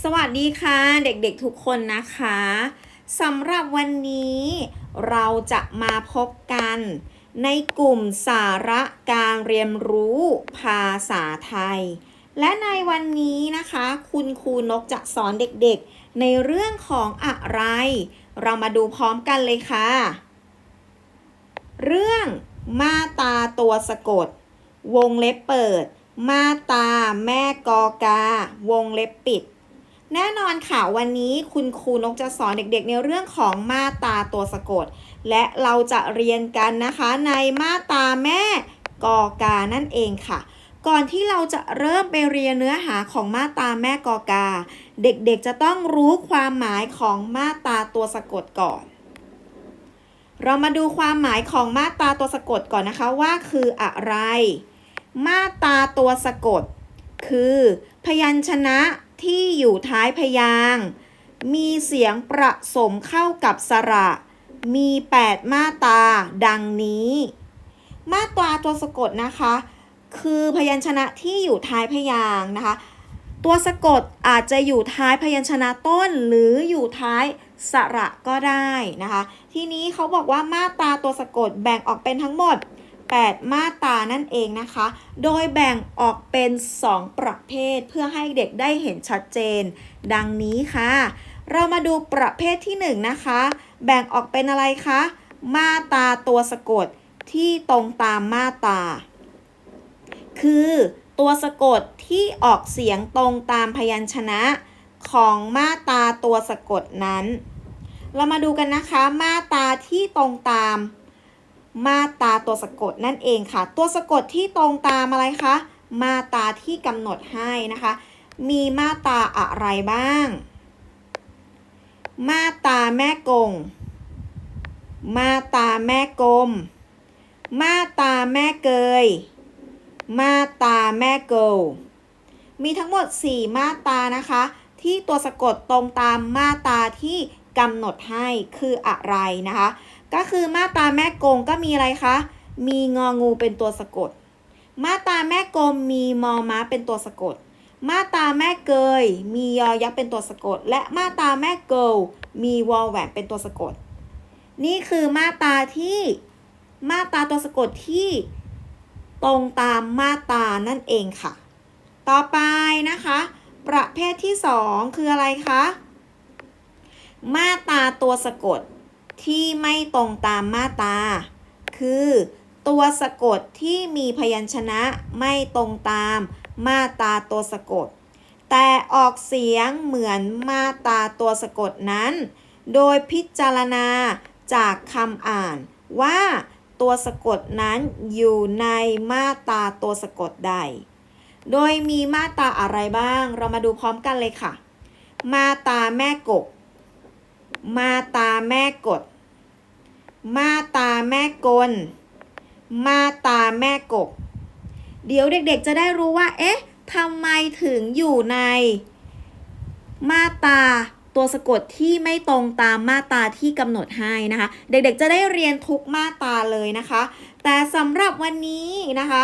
สวัสดีค่ะเด็กๆทุกคนนะคะสำหรับวันนี้เราจะมาพบกัน ในกลุ่มสาระการเรียนรู้ภาษาไทย และในวันนี้นะคะ คุณครูนกจะสอนเด็กๆ ในเรื่องของอะไร เรามาดูพร้อมกันเลยค่ะ เรื่องมาตาตัวสะกด วงเล็บเปิด มาตาแม่กอกา วงเล็บปิด แน่นอนค่ะวันนี้คุณครูนกจะสอนเด็กๆ ในเรื่องของมาตาตัวสะกด และเราจะเรียนกันนะคะในมาตาแม่กอกานั่นเองค่ะ ก่อนที่เราจะเริ่มไปเรียนเนื้อหาของมาตาแม่กอกา เด็กๆจะต้องรู้ความหมายของมาตาตัวสะกดก่อน เรามาดูความหมายของมาตาตัวสะกดก่อนนะคะว่าคืออะไร มาตาตัวสะกด คือ พยัญชนะ ที่อยู่ท้ายพยางค์มีเสียงประสมเข้ากับสระ มี 8 มาตา ดังนี้ มาตราตัวสะกดนะคะ คือพยัญชนะที่อยู่ท้ายพยางค์นะคะ ตัวสะกดอาจจะอยู่ท้ายพยัญชนะต้นหรืออยู่ท้ายสระก็ได้นะคะ ทีนี้เขาบอกว่ามาตราตัวสะกดแบ่งออกเป็นทั้งหมด 8 มาตรานั่นเองนะคะ โดยแบ่งออกเป็น 2 ประเภทเพื่อให้เด็กได้เห็นชัดเจน ดังนี้ค่ะ เรามาดูประเภทที่ 1 นะคะ แบ่งออกเป็นอะไรคะ มาตราตัวสะกดที่ตรงตามมาตรา คือตัวสะกดที่ออกเสียงตรงตามพยัญชนะของมาตราตัวสะกดนั้น เรามาดูกันนะคะ มาตราที่ตรงตาม มาตราตัวสะกดนั่นเองค่ะ ตัวสะกดที่ตรงตามอะไรคะ มาตราที่กำหนดให้นะคะ มีมาตราอะไรบ้าง มาตราแม่กง มาตราแม่กลม มาตราแม่เกย มาตราแม่เกลมีทั้งหมด 4 มาตรานะคะ ที่ตัวสะกดตรงตามมาตราที่กำหนดให้คืออะไรนะคะ ก็คือมาตาแม่กงก็มีอะไรคะ มีงองูเป็นตัวสะกด มาตาแม่กลมมีมอม้าเป็นตัวสะกด มาตาแม่เกย มียอยักษ์เป็นตัวสะกด และมาตาแม่เกิลมีวอลแหวนเป็นตัวสะกด นี่คือมาตาที่มาตาตัวสะกดที่ตรงตามมาตานั่นเองค่ะ ต่อไปนะคะ ประเภทที่ 2 คืออะไรคะ มาตาตัวสะกด ที่ไม่ตรงตามมาตรา คือ ตัวสะกดที่มีพยัญชนะไม่ตรงตามมาตราตัวสะกด แต่ออกเสียงเหมือนมาตราตัวสะกดนั้น โดยพิจารณาจากคำอ่านว่าตัวสะกดนั้นอยู่ในมาตราตัวสะกดใด โดยมีมาตราอะไรบ้าง เรามาดูพร้อมกันเลยค่ะ มาตราแม่กบมาตราแม่กด มาตาแม่กล มาตาแม่กบเดี๋ยวเด็กๆจะได้รู้ว่า เอ๊ะทำไมถึงอยู่ใน มาตาตัวสะกดที่ไม่ตรงตามมาตราที่กำหนดให้นะคะ เด็กๆจะได้เรียนทุกมาตราเลยนะคะ แต่สำหรับวันนี้นะคะ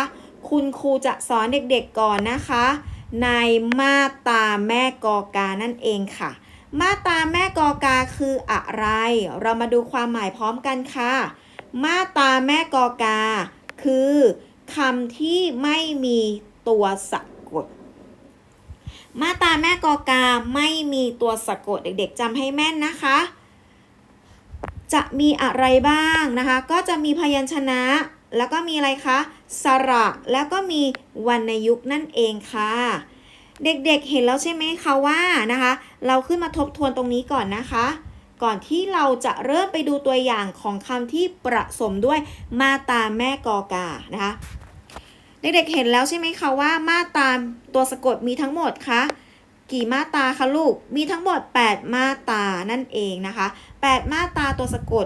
คุณครูจะสอนเด็กๆก่อนนะคะ ในมาตราแม่กอกานั่นเองค่ะ มาตาแม่กอกาคืออะไร เรามาดูความหมายพร้อมกันค่ะ มาตาแม่กอกา คือคำที่ไม่มีตัวสะกด มาตาแม่กอกาไม่มีตัวสะกดเด็กๆจำให้แม่นนะคะ จะมีอะไรบ้างนะคะ ก็จะมีพยัญชนะ แล้วก็มีอะไรคะ สระ แล้วก็มีวรรณยุกต์นั่นเองค่ะ เด็กๆเห็นแล้วใช่ไหมคะว่านะคะ เราขึ้นมาทบทวนตรงนี้ก่อนนะคะ ก่อนที่เราจะเริ่มไปดูตัวอย่างของคำที่ประสมด้วยมาตาแม่กอกานะคะ เด็กๆเห็นแล้วใช่ไหมคะว่ามาตาตัวสะกดมีทั้งหมดคะกี่มาตาคะลูก มีทั้งหมด 8 มาตานั่นเองนะคะ 8 มาตาตัวสะกด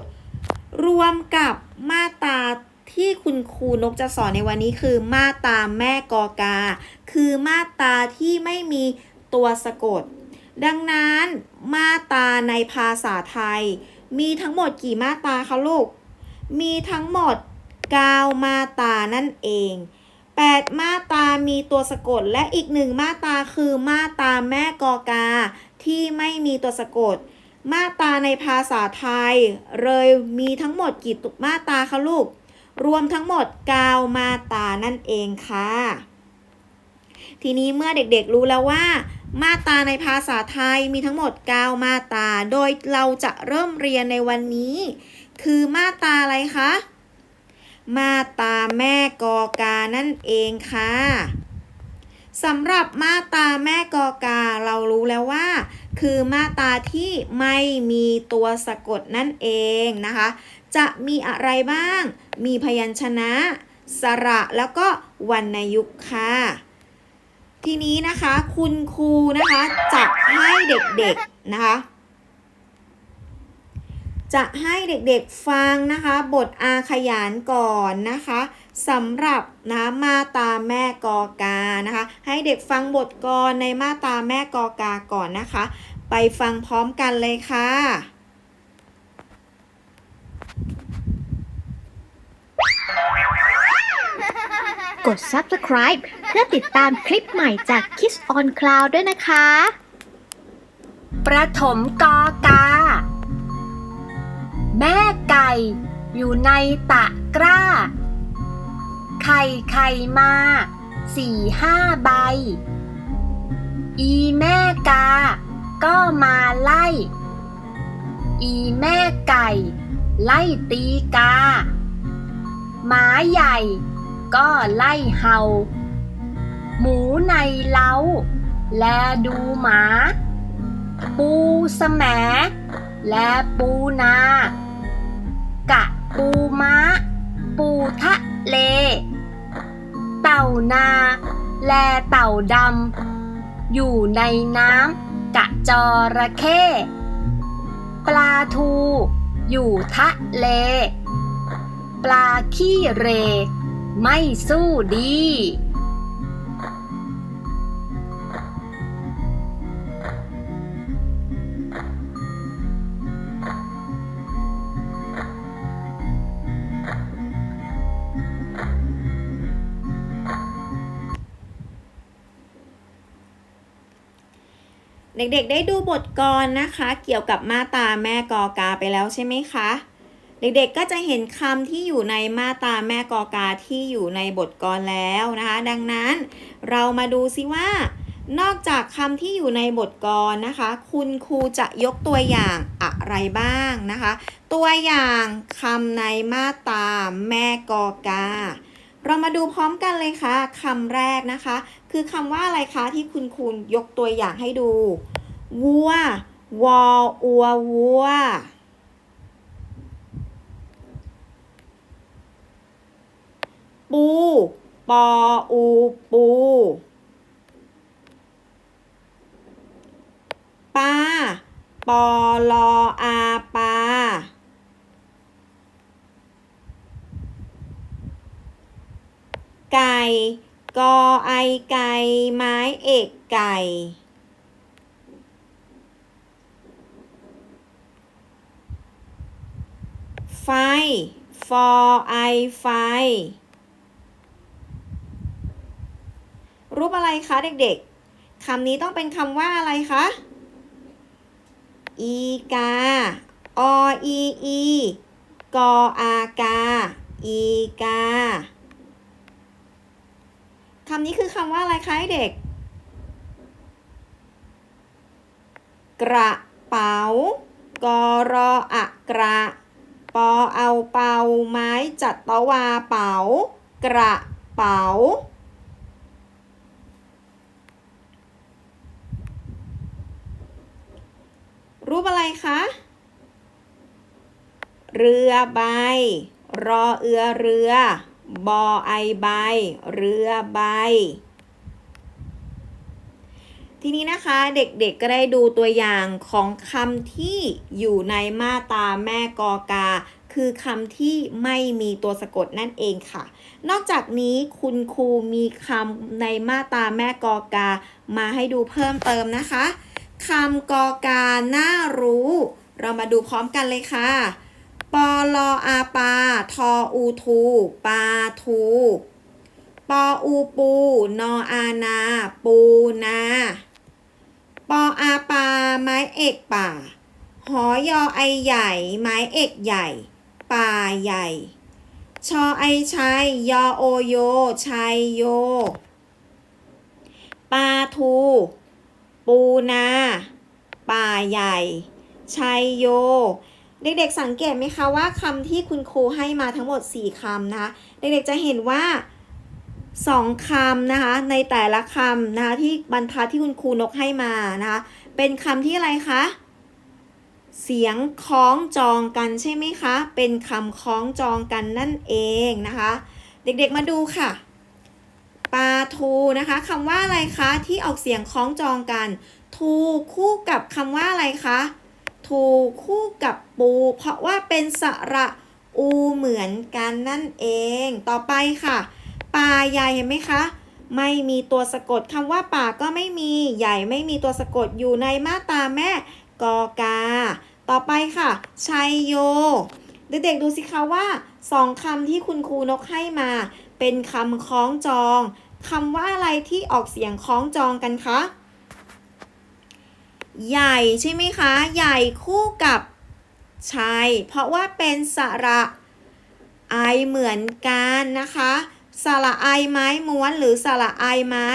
รวมกับมาตา ที่คุณครูนกจะสอนในวันนี้คือมาตราแม่กอกา คือมาตราที่ไม่มีตัวสะกด ดังนั้นมาตราในภาษาไทย มีทั้งหมดกี่มาตราคะลูก มีทั้งหมด9มาตรานั่นเอง 8 มาตรามีตัวสะกดและอีกหนึ่งมาตราคือมาตราแม่กอกา ที่ไม่มีตัวสะกด มาตราในภาษาไทย เลยมีทั้งหมดกี่มาตราคะลูก รวมทั้งหมด9มาตานั่นเองค่ะ ทีนี้เมื่อเด็กๆรู้แล้วว่า มาตาในภาษาไทยมีทั้งหมด9มาตา โดยเราจะเริ่มเรียนในวันนี้ คือมาตาอะไรคะ มาตาแม่กอกานั่นเองค่ะสำหรับมาตาแม่กอกาเรารู้แล้วว่า คือมาตาที่ไม่มีตัวสะกดนั่นเองนะคะ จะมีอะไรบ้าง มีพยัญชนะ สระแล้วก็วรรณยุกต์ค่ะ ทีนี้นะคะคุณครูนะคะจะให้เด็กๆนะคะ จะให้เด็กๆฟังนะคะ บทอาขยานก่อนนะคะสำหรับนะมาตาแม่กอกานะคะ ให้เด็กฟังบทกรในมาตาแม่กอกาก่อนนะคะ ไปฟังพร้อมกันเลยค่ะ กด subscribe เพื่อติดตามคลิปใหม่จาก Kids on Cloud ด้วยนะคะ ประถมกอกา แม่ไก่ อยู่ในตะกร้า ไข่ไข่มาสี่ห้าใบ อีแม่กา ก็มาไล่ อีแม่ไก่ ไล่ตีกา หมาใหญ่ ก็ไล่เห่า หมูในเล้า แลดูหมา ปูสแหมและปูนา กะปูม้า ปูทะเล เต่านา แลเต่าดำ อยู่ในน้ำกะจอระเข้ปลาทู อยู่ทะเล ปลาขี้เร ไม่สู้ดี เด็กๆได้ดูบทกรนะคะ เกี่ยวกับมาตาแม่กอกาไปแล้วใช่ไหมคะ เด็กๆก็จะเห็นคำที่อยู่ในมาตาแม่กอกาที่อยู่ในบทกรแล้วนะคะ ดังนั้นเรามาดูซิว่า นอกจากคำที่อยู่ในบทกรนะคะ คุณครูจะยกตัวอย่างอะไรบ้างนะคะ ตัวอย่างคำในมาตาแม่กอกา เรามาดูพร้อมกันเลยค่ะคำแรกนะคะ คือคำว่าอะไรคะที่คุณครูยกตัวอย่างให้ดูวัววออัววัว ปู ปออูปูปลาปอลออาปลาไก่กอไอไก่ไม้เอกไก่ ไฟ ฟอไอไฟ รูปอะไรคะเด็กๆคำนี้ต้องเป็นคำว่าอะไรคะ อีกา ออีอีกออากา อีกาคำนี้คือคำว่าอะไรคะเด็ก กระเป๋ากอรออะกระปอเอาเป่าไม้จัดตะวาเป๋ากระเป๋า รูปอะไรคะ เรือใบ รอเอือเรือบอไอใบ เรือใบ ทีนี้นะคะเด็กๆก็ได้ดูตัวอย่างของคำที่อยู่ในมาตาแม่กอกา คือคำที่ไม่มีตัวสะกดนั่นเองค่ะ นอกจากนี้คุณครูมีคำในมาตาแม่กอกา มาให้ดูเพิ่มเติมนะคะ คำกอกาน่ารู้ เรามาดูพร้อมกันเลยค่ะ ปอลออาปา ทออูทู ปาทู ปออูปู นออานา ปูนา ปออาปา ไม้เอกป่า หอยอไอใหญ่ ไม้เอกใหญ่ ป่าใหญ่ ชอไอชัย ยอโอโย ชัยโย ปาทู ปูนา ป่าใหญ่ ชัยโย เด็กๆสังเกตไหมคะว่าคำที่คุณครูให้มาทั้งหมด 4คำนะคะ เด็กๆจะเห็นว่าสองคำนะคะในแต่ละคำนะคะที่บรรทัดที่คุณครูนกให้มานะคะเป็นคำที่อะไรคะเสียงคล้องจองกันใช่ไหมคะ เป็นคำคล้องจองกันนั่นเองนะคะ เด็กๆมาดูค่ะ ปลาทูนะคะคำว่าอะไรคะที่ออกเสียงคล้องจองกัน ทูคู่กับคำว่าอะไรคะทูคู่กับปู เพราะว่าเป็นสระอูเหมือนกันนั่นเอง ต่อไปค่ะป่าใหญ่เห็นไหมคะไม่มีตัวสะกดคำว่าป่าก็ไม่มีใหญ่ไม่มีตัวสะกดอยู่ในมาตาแม่กอกา ต่อไปค่ะชัยโย เด็กๆดูสิคะว่าสองคำที่คุณครูนกให้มา เป็นคำคล้องจอง คำว่าอะไรที่ออกเสียงคล้องจองกันคะ ใหญ่ใช่ไหมคะ ใหญ่คู่กับชัยเพราะว่าเป็นสระไอเหมือนกันนะคะ สระไอไม้ม้วนหรือสระไอไม้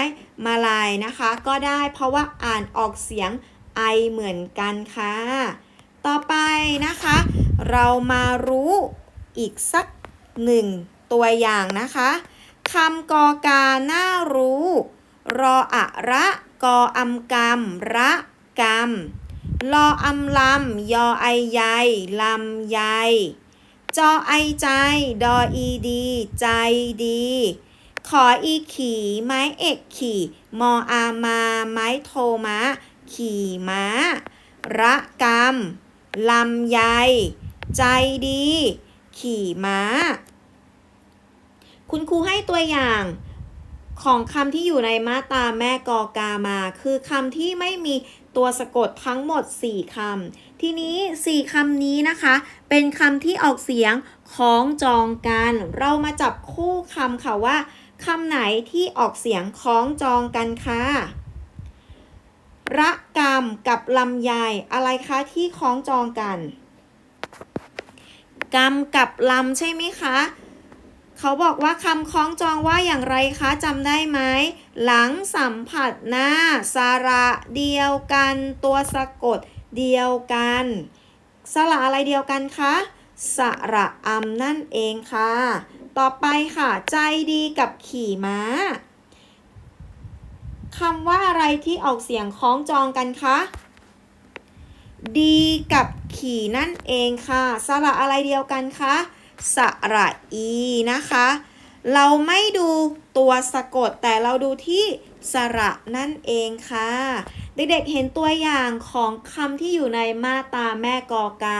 มาลายนะคะ ก็ได้เพราะว่าอ่านออกเสียงไอเหมือนกันค่ะ ต่อไปนะคะ เรามารู้อีกสักหนึ่งตัวอย่างนะคะ คำกอกาน่ารู้ รออะระกออำกรรมระกรรมลออำลำยอไอใยลำใยจอไอใจ ดออีดี ใจดี ขออีขี่ไม้เอกขี่ มออามา ไม้โทม้าขี่ม้า ระกรรมลำไยใจดี ขี่ม้า คุณครูให้ตัวอย่างของคำที่อยู่ในมาตราแม่กอกามา คือคำที่ไม่มีตัวสะกดทั้งหมด 4คำทีนี้ 4คำนี้นะคะ เป็นคำที่ออกเสียงของจองกัน เรามาจับคู่คำค่ะว่าคำไหนที่ออกเสียงของจองกันค่ะระกรรมกับลำไยอะไรคะที่คล้องจองกัน กรรมกับลำใช่ไหมคะ เขาบอกว่าคำคล้องจองว่าอย่างไรคะจำได้ไหม หลังสัมผัสหน้าสระเดียวกัน ตัวสะกดเดียวกัน สระอะไรเดียวกันคะ สระอำนั่นเองค่ะ ต่อไปค่ะ ใจดีกับขี่ม้าคำว่าอะไรที่ออกเสียงคล้องจองกันคะ ดีกับขี่นั่นเองค่ะ สระอะไรเดียวกันคะ สระอีนะคะ เราไม่ดูตัวสะกดแต่เราดูที่สระนั่นเองค่ะ เด็กๆเห็นตัวอย่างของคำที่อยู่ในมาตาแม่กอกา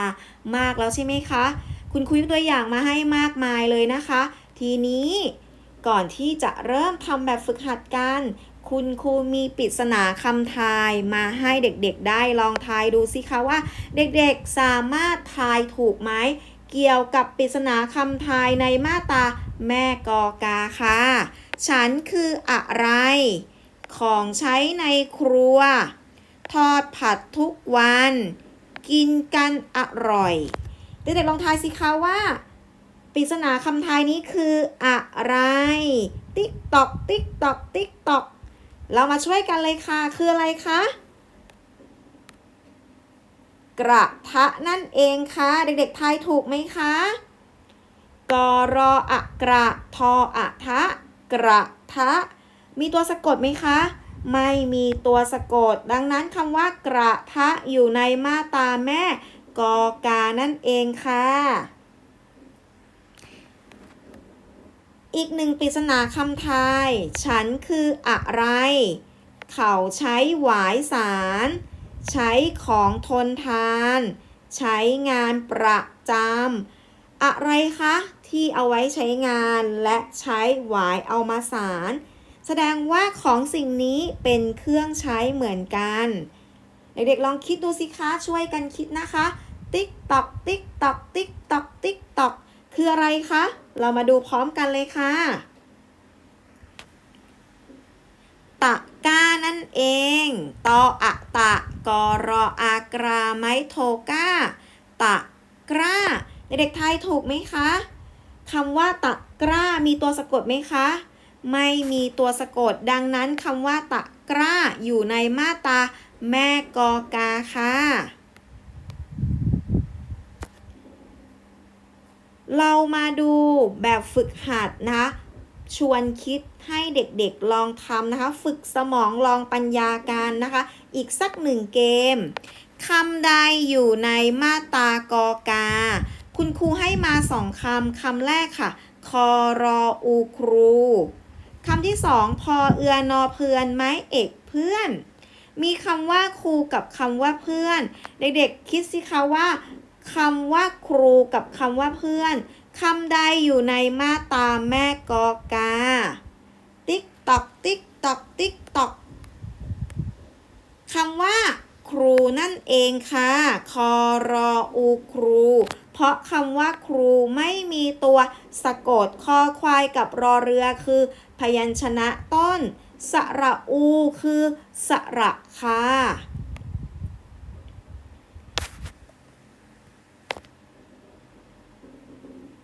มากแล้วใช่ไหมคะ คุณครูยตัวอย่างมาให้มากมายเลยนะคะ ทีนี้ก่อนที่จะเริ่มทำแบบฝึกหัดกัน คุณครูมีปริศนาคำทายมาให้เด็กๆได้ลองทายดูสิคะว่า เด็กๆสามารถทายถูกไหม เกี่ยวกับปริศนาคำทายในมาตราแม่กอกาค่ะ ฉันคืออะไร ของใช้ในครัว ทอดผัดทุกวัน กินกันอร่อย เด็กๆลองทายสิคะว่าปริศนาคำทายนี้คืออะไร ติ๊กตอก ติ๊กตอก ติ๊กตอก เรามาช่วยกันเลยค่ะ คืออะไรคะ กระทะนั่นเองค่ะ เด็กๆทายถูกไหมคะกรออะกระทออะทะ กระทะ มีตัวสะกดไหมคะ ไม่มีตัวสะกด ดังนั้นคำว่ากระทะอยู่ในมาตาแม่กอกานั่นเองค่ะ อีกหนึ่งปริศนาคำทาย ฉันคืออะไร เขาใช้หวายสาร ใช้ของทนทาน ใช้งานประจำอะไรคะ ที่เอาไว้ใช้งานและใช้หวายเอามาสาร แสดงว่าของสิ่งนี้เป็นเครื่องใช้เหมือนกัน เด็กๆลองคิดดูสิคะช่วยกันคิดนะคะ ติ๊กตอกติ๊กตอกติ๊กตอกติ๊กตอกคืออะไรคะ เรามาดูพร้อมกันเลยค่ะ ตะก้านั่นเอง ตออะตะกอรออากราไมโทก้า ตะกร้า เด็กๆไทยถูกไหมคะคำว่าตะกร้ามีตัวสะกดไหมคะ ไม่มีตัวสะกดดังนั้นคำว่าตะกร้าอยู่ในมาตราแม่กอกาค่ะ เรามาดูแบบฝึกหัดนะ ชวนคิด ให้เด็กๆลองทำนะคะ ฝึกสมองลองปัญญาการนะคะ อีกสักหนึ่งเกมคำใดอยู่ในมาตากอกา คุณครูให้มาสองคำคำแรกค่ะคอรออูครูคำที่สองพอเอือนอเพื่อนไม้เอกเพื่อน มีคำว่าครูกับคำว่าเพื่อน เด็กๆคิดสิคะว่าคำว่าครูกับคำว่าเพื่อนคำใดอยู่ในมาตาแม่กอกา ตอกติ๊กตอกติ๊กตอกคำว่า ครูนั่นเองค่ะคอรออูครู เพราะคำว่าครูไม่มีตัวสะกดคอควายกับรอเรือคือ พยัญชนะต้น สระอูคือสระค่ะ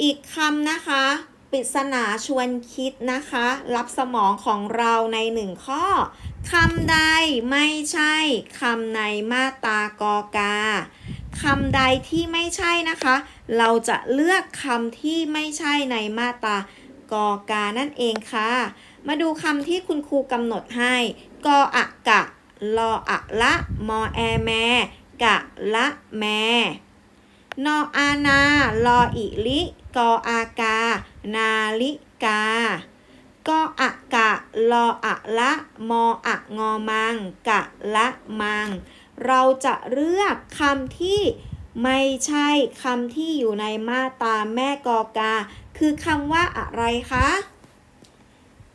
อีกคำนะคะ ปริศนาชวนคิดนะคะ รับสมองของเราในหนึ่งข้อคำใดไม่ใช่คำในมาตากอกาคำใดที่ไม่ใช่นะคะ เราจะเลือกคำที่ไม่ใช่ในมาตากอกานั่นเองค่ะ มาดูคำที่คุณครูกำหนดให้กออะกะลออะละมอแอแมกะละแม นออานาลออิลิกออากา นาลิกากออะกะลออะละมออะงอมัง กะละมัง เราจะเลือกคำที่ไม่ใช่คำที่อยู่ในมาตาแม่กอกา คือคำว่าอะไรคะ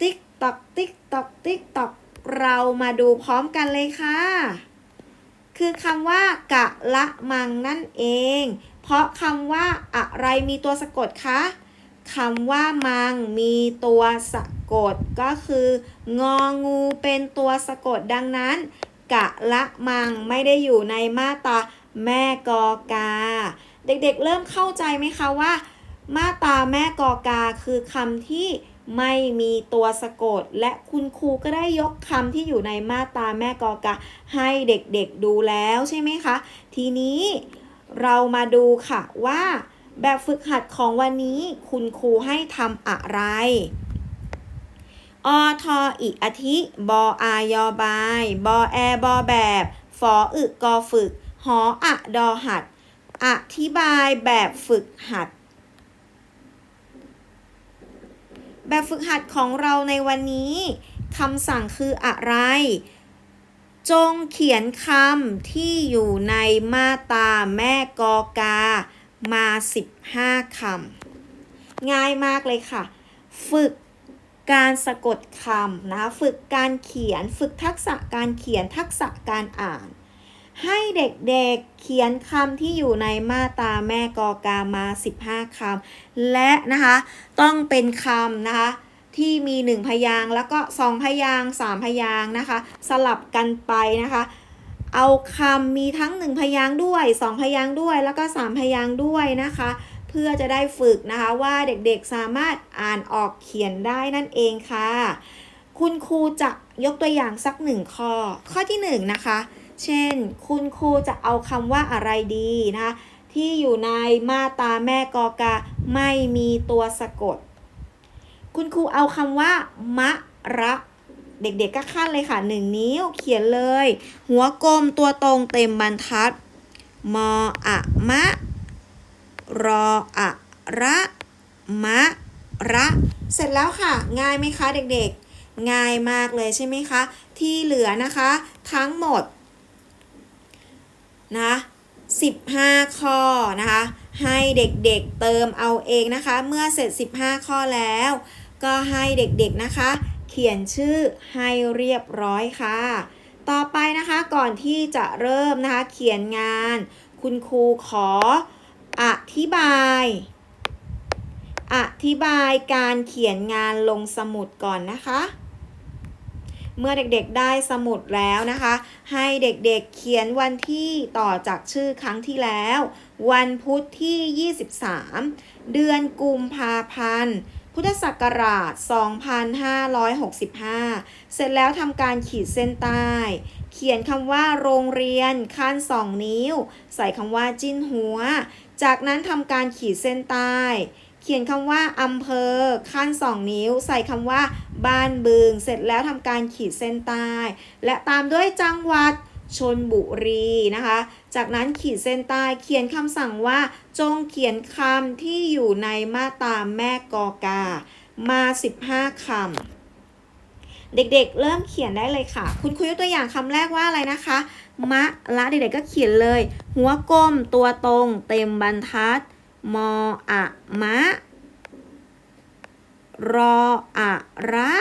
ติ๊กตอกติ๊กตอกติ๊กตอกเรามาดูพร้อมกันเลยค่ะ คือคำว่ากะละมังนั่นเอง เพราะคำว่าอะไรมีตัวสะกดคะคำว่ามังมีตัวสะกดก็คืององูเป็นตัวสะกดดังนั้น กะละมังไม่ได้อยู่ในมาตราแม่กอกา เด็กๆเริ่มเข้าใจไหมคะว่า มาตราแม่กอกาคือคำที่ไม่มีตัวสะกด และคุณครูก็ได้ยกคำที่อยู่ในมาตราแม่กอกาให้เด็กๆดูแล้วใช่ไหมคะ ทีนี้ เรามาดูค่ะว่าแบบฝึกหัดของวันนี้คุณครูให้ทำอะไร อทออิอาทิบออายอบาย บอแอบอแบบฟออึกอฝึก หออะดอหัด อธิบายแบบฝึกหัด แบบฝึกหัดของเราในวันนี้คำสั่งคืออะไร จงเขียนคำที่อยู่ในมาตาแม่กอกา มา 15คำง่ายมากเลยค่ะ ฝึกการสะกดคำนะคะฝึกการเขียนฝึกทักษะการเขียนทักษะการอ่าน ให้เด็กๆเขียนคำที่อยู่ในมาตาแม่กอกามา 15คำและนะคะ ต้องเป็นคำนะคะ ที่มี 1 พยางแล้วก็ 2 พยาง 3 พยางนะคะ สลับกันไปนะคะ เอาคำมีทั้ง 1 พยางด้วย 2 พยางด้วยแล้วก็ 3 พยางด้วยนะคะ เพื่อจะได้ฝึกนะคะว่าเด็กๆสามารถอ่านออกเขียนได้นั่นเองค่ะ คุณครูจะยกตัวอย่างสักหนึ่งข้อ ข้อที่1นงนะคะ เช่น คุณครูจะเอาคำว่าอะไรดีนะคะที่อยู่ในมาตาแม่กอกาไม่มีตัวสะกด คุณครูเอาคำว่า มะระเด็กๆก็ขั้นเลยค่ะหนึ่งนิ้วเขียนเลย หัวกลมตัวตรงเต็มบรรทัด มออะมะ รออะระ มะ ระ เสร็จแล้วค่ะ ง่ายไหมคะเด็กๆ ง่ายมากเลยใช่ไหมคะ ที่เหลือนะคะ ทั้งหมด นะ15 ข้อนะคะ ให้เด็กๆเติมเอาเองนะคะ เมื่อเสร็จ 15 ข้อแล้ว ก็ให้เด็กๆนะคะ เขียนชื่อให้เรียบร้อยค่ะ ต่อไปนะคะก่อนที่จะเริ่มนะคะเขียนงาน คุณครูขออธิบาย อธิบายการเขียนงานลงสมุดก่อนนะคะ เมื่อเด็กๆได้สมุดแล้วนะคะ ให้เด็กๆเขียนวันที่ต่อจากชื่อครั้งที่แล้ว วันพุธที่ 23 เดือนกุมภาพันธ์ พุทธศักราช 2565 เสร็จแล้วทำการขีดเส้นใต้ เขียนคำว่าโรงเรียนขั้นสองนิ้ว ใส่คำว่าจิ้นหัว จากนั้นทำการขีดเส้นใต้ เขียนคำว่าอำเภอขั้นสองนิ้ว ใส่คำว่าบ้านบึง เสร็จแล้วทำการขีดเส้นใต้ และตามด้วยจังหวัด ชนบุรีนะคะ จากนั้นขีดเส้นใต้เขียนคำสั่งว่า จงเขียนคำที่อยู่ในมาตราแม่กอกา มา 15 คำ เด็กๆ เริ่มเขียนได้เลยค่ะ คุณครูยกตัวอย่างคำแรกว่าอะไรนะคะ มะละเด็กๆก็เขียนเลย หัวกลมตัวตรง เต็มบรรทัด มออะมะ รออะระ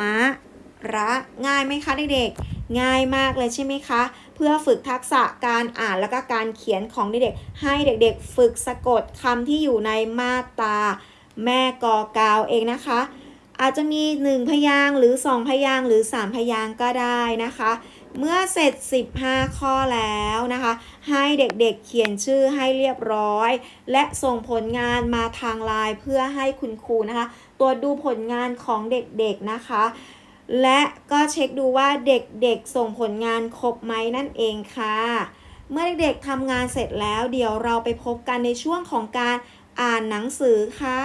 มะ ระ ง่ายไหมคะเด็กๆ ง่ายมากเลยใช่ไหมคะ เพื่อฝึกทักษะการอ่านแล้วก็การเขียนของเด็กๆ ให้เด็กๆ ฝึกสะกดคำที่อยู่ในมาตราแม่กอกาวเองนะคะ อาจจะมี 1 พยางหรือ 2 พยางหรือ 3 พยางก็ได้นะคะ เมื่อเสร็จ 15 ข้อแล้วนะคะ ให้เด็กๆเขียนชื่อให้เรียบร้อย และส่งผลงานมาทางไลน์เพื่อให้คุณครูนะคะ ตรวจดูผลงานของเด็กๆนะคะ และก็เช็คดูว่าเด็กๆส่งผลงานครบไหมนั่นเองค่ะ เมื่อเด็กๆทำงานเสร็จแล้ว เดี๋ยวเราไปพบกันในช่วงของการอ่านหนังสือค่ะ